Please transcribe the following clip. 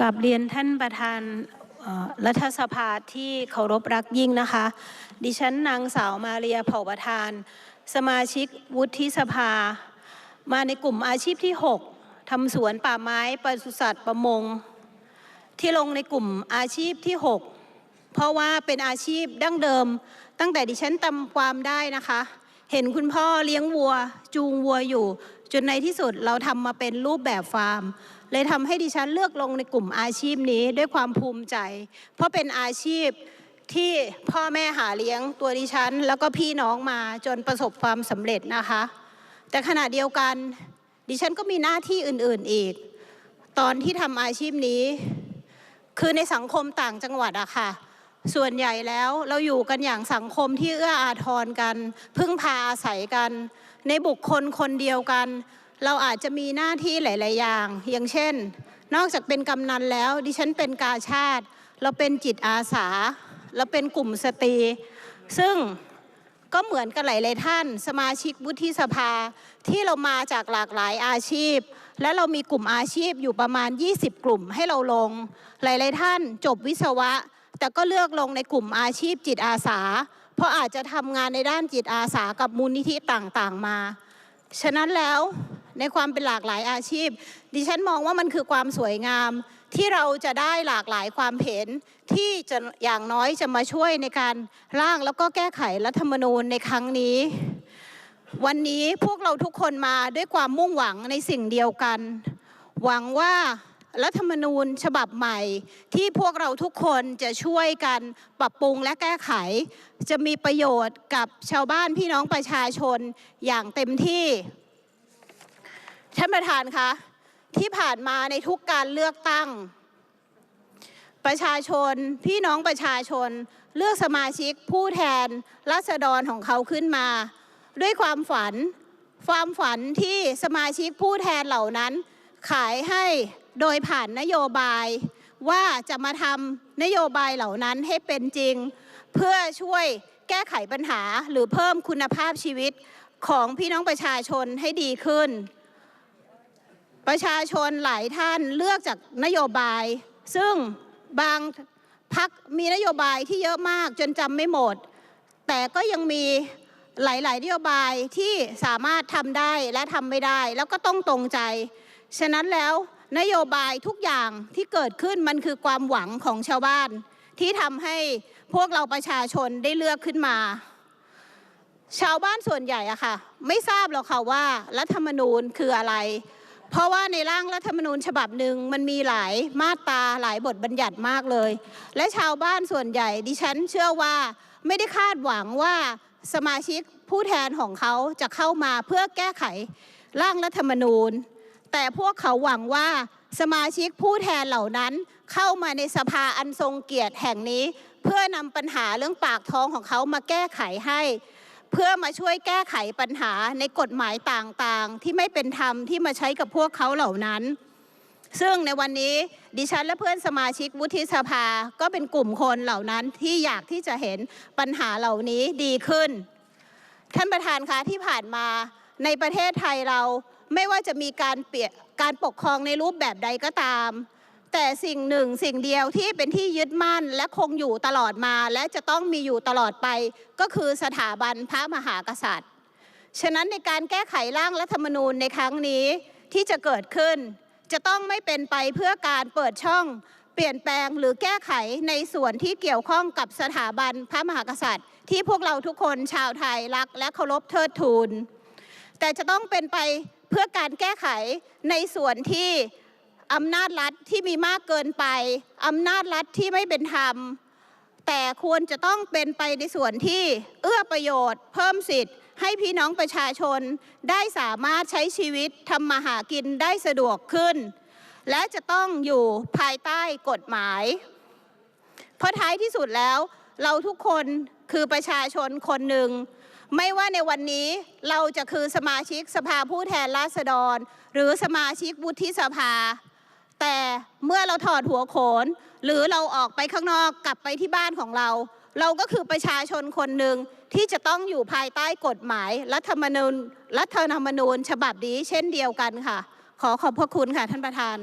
กับเรียนท่านประธานรัฐสภาที่เคารพรักยิ่งนะคะ ดิฉันนางสาวมาเรียเผ่าประธาน สมาชิกวุฒิสภา มาในกลุ่มอาชีพที่ 6ทำสวนป่าไม้ปศุสัตว์ประมง ที่ลงในกลุ่มอาชีพที่ 6 เพราะว่าเป็นอาชีพดั้งเดิม ตั้งแต่ดิฉันจำความได้นะคะ เห็นคุณพ่อเลี้ยงวัว จูงวัวอยู่ จนในที่สุดเราทำมาเป็นรูปแบบฟาร์ม เลยทำให้ดิฉันเลือกลงในกลุ่มอาชีพนี้ด้วยความภูมิใจ เพราะเป็นอาชีพที่พ่อแม่หาเลี้ยงตัวดิฉัน แล้วก็พี่น้องมาจนประสบความสำเร็จนะคะ แต่ขณะเดียวกัน ดิฉันก็มีหน้าที่อื่นๆอีก ตอนที่ทำอาชีพนี้ คือในสังคมต่างจังหวัดอะค่ะ ส่วนใหญ่แล้วเราอยู่กันอย่างสังคมที่เอื้ออาทรกัน พึ่งพาอาศัยกัน ในบุคคลคนเดียวกัน เราอาจจะมีหน้าที่หลาย ๆ อย่าง อย่างเช่น นอกจากเป็นกำนันแล้ว ดิฉันเป็นกาชาติ เราเป็นจิตอาสา เราเป็นกลุ่มสตรี ซึ่งก็เหมือนกันหลาย ๆ ท่าน สมาชิกวุฒิสภาที่เรามาจากหลากหลายอาชีพ และเรามีกลุ่มอาชีพอยู่ประมาณ 20 กลุ่มให้เราลง หลาย ๆ ท่านจบวิศวะ แต่ก็เลือกลงในกลุ่มอาชีพจิตอาสา เพราะอาจจะทำงานในด้านจิตอาสากับมูลนิธิต่างๆมา ฉะนั้นแล้วในความเป็นหลากหลายอาชีพ ดิฉันมองว่ามันคือความสวยงาม ที่เราจะได้หลากหลายความเห็น ที่จะอย่างน้อยจะมาช่วยในการร่างแล้วก็แก้ไขรัฐธรรมนูญในครั้งนี้ วันนี้พวกเราทุกคนมาด้วยความมุ่งหวังในสิ่งเดียวกัน หวังว่า รัฐธรรมนูญฉบับใหม่ ที่พวกเราทุกคนจะช่วยกันปรับปรุงและแก้ไข จะมีประโยชน์กับชาวบ้านพี่น้องประชาชนอย่างเต็มที่ท่านประธานคะที่ผ่านมาในทุกการเลือกตั้ง ประชาชนพี่น้องประชาชน เลือกสมาชิกผู้แทนราษฎรของเขาขึ้นมา ด้วยความฝัน ความฝันที่สมาชิกผู้แทนเหล่านั้น ขายให้โดยผ่านนโยบายว่าจะมาทำนโยบายเหล่านั้นให้เป็นจริง เพื่อช่วยแก้ไขปัญหาหรือเพิ่มคุณภาพชีวิตของพี่น้องประชาชนให้ดีขึ้น ประชาชนหลายท่านเลือกจากนโยบาย ซึ่งบางพักมีนโยบายที่เยอะมากจนจำไม่หมด แต่ก็ยังมีหลาย ๆ นโยบายที่สามารถทำได้และทำไม่ได้ แล้วก็ต้องตรงใจ ฉะนั้นแล้วนโยบายทุกอย่างที่เกิดขึ้นมันคือความหวังของชาวบ้าน ที่ทำให้พวกเราประชาชนได้เลือกขึ้นมา ชาวบ้านส่วนใหญ่อะค่ะ ไม่ทราบหรอกค่ะว่ารัฐธรรมนูญคืออะไร เพราะว่าในร่างรัฐธรรมนูญฉบับหนึ่งมันมีหลายมาตราหลายบทบัญญัติมากเลย และชาวบ้านส่วนใหญ่ดิฉันเชื่อว่าไม่ได้คาดหวังว่าสมาชิกผู้แทนของเขาจะเข้ามาเพื่อแก้ไขร่างรัฐธรรมนูญ แต่พวกเขาหวังว่าสมาชิกผู้แทนเหล่านั้นเข้ามาในสภาอันทรงเกียรติแห่งนี้ เพื่อนำปัญหาเรื่องปากท้องของเขามาแก้ไขให้ เพื่อมาช่วยแก้ไขปัญหาในกฎหมายต่างๆ ที่ไม่เป็นธรรมที่มาใช้กับพวกเขาเหล่านั้น ซึ่งในวันนี้ดิฉันและเพื่อนสมาชิกวุฒิสภาก็เป็นกลุ่มคนเหล่านั้นที่อยากที่จะเห็นปัญหาเหล่านี้ดีขึ้น ท่านประธานคะที่ผ่านมาในประเทศไทยเรา ไม่ว่าจะมีการเปลี่ยนการปกครองในรูปแบบใดก็ตาม แต่สิ่งหนึ่งสิ่งเดียวที่เป็นที่ยึดมั่นและคงอยู่ตลอดมา และจะต้องมีอยู่ตลอดไป ก็คือสถาบันพระมหากษัตริย์ ฉะนั้นในการแก้ไขร่างรัฐธรรมนูญในครั้งนี้ที่จะเกิดขึ้น จะต้องไม่เป็นไปเพื่อการเปิดช่องเปลี่ยนแปลงหรือแก้ไขในส่วนที่เกี่ยวข้องกับสถาบันพระมหากษัตริย์ ที่พวกเราทุกคนชาวไทยรักและเคารพเทิดทูน แต่จะต้องเป็นไปเพื่อการแก้ไขในส่วนที่อำนาจรัฐที่มีมากเกินไปอำนาจรัฐที่ไม่เป็นธรรม แต่ควรจะต้องเป็นไปในส่วนที่เอื้อประโยชน์ เพิ่มสิทธิ์ให้พี่น้องประชาชนได้สามารถใช้ชีวิตทำมาหากินได้สะดวกขึ้น และจะต้องอยู่ภายใต้กฎหมาย เพราะท้ายที่สุดแล้ว เราทุกคนคือประชาชนคนหนึ่ง ไม่ว่าในวันนี้เราจะคือสมาชิกสภาผู้แทนราษฎร หรือสมาชิกวุฒิสภา แต่เมื่อเราถอดหัวโขน หรือเราออกไปข้างนอกกลับไปที่บ้านของเรา เราก็คือประชาชนคนหนึ่งที่จะต้องอยู่ภายใต้กฎหมายรัฐธรรมนูญรัฐธรรมนูญฉบับนี้เช่นเดียวกันค่ะ ขอขอบพระคุณค่ะท่านประธาน